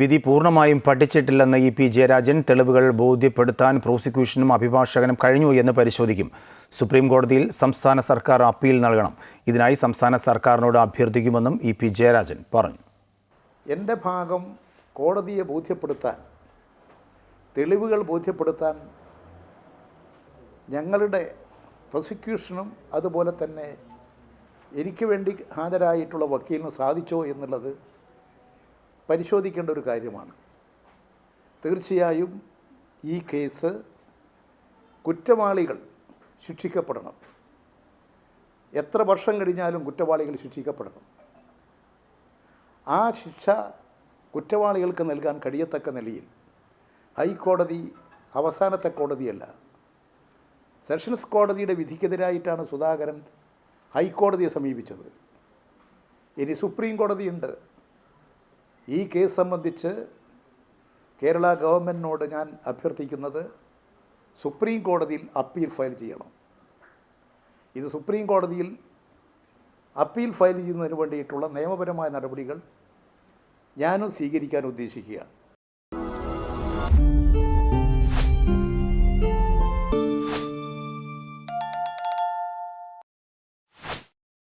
വിധി പൂർണമായും പഠിച്ചിട്ടില്ലെന്ന് E P Jayarajan തെളിവുകൾ ബോധ്യപ്പെടുത്താൻ പ്രോസിക്യൂഷനും അഭിഭാഷകനും കഴിഞ്ഞു എന്ന് പരിശോധിക്കും. സുപ്രീം കോടതിയിൽ സംസ്ഥാന സർക്കാർ അപ്പീൽ നൽകണം. ഇതിനായി സംസ്ഥാന സർക്കാരിനോട് അഭ്യർത്ഥിക്കുമെന്നും ഇ പി ജയരാജൻ പറഞ്ഞു. എന്റെ ഭാഗം കോടതിയെ ബോധ്യപ്പെടുത്താൻ തെളിവുകൾ ബോധ്യപ്പെടുത്താൻ ഞങ്ങളുടെ പ്രോസിക്യൂഷനും അതുപോലെ തന്നെ എനിക്ക് വേണ്ടി ഹാജരായിട്ടുള്ള വക്കീലിന് സാധിച്ചോ എന്നുള്ളത് പരിശോധിക്കേണ്ട ഒരു കാര്യമാണ്. തീർച്ചയായും ഈ കേസ് കുറ്റവാളികൾ ശിക്ഷിക്കപ്പെടണം. എത്ര വർഷം കഴിഞ്ഞാലും കുറ്റവാളികൾ ശിക്ഷിക്കപ്പെടണം. ആ ശിക്ഷ കുറ്റവാളികൾക്ക് നൽകാൻ കഴിയത്തക്ക നിലയിൽ ഹൈക്കോടതി അവസാനത്തെ കോടതിയല്ല. സെഷൻസ് കോടതിയുടെ വിധിക്കെതിരായിട്ടാണ് സുധാകരൻ ഹൈക്കോടതിയെ സമീപിച്ചത്. ഇനി സുപ്രീം കോടതിയുണ്ട്. ഈ കേസ് സംബന്ധിച്ച് കേരള ഗവൺമെന്റിനോട് ഞാൻ അഭ്യർത്ഥിക്കുന്നത് സുപ്രീം കോടതിയിൽ അപ്പീൽ ഫയൽ ചെയ്യണം. ഇത് സുപ്രീം കോടതിയിൽ അപ്പീൽ ഫയൽ ചെയ്യുന്നതിന് വേണ്ടിയിട്ടുള്ള നിയമപരമായ നടപടികൾ ഞാനും സ്വീകരിക്കാൻ ഉദ്ദേശിക്കുകയാണ്.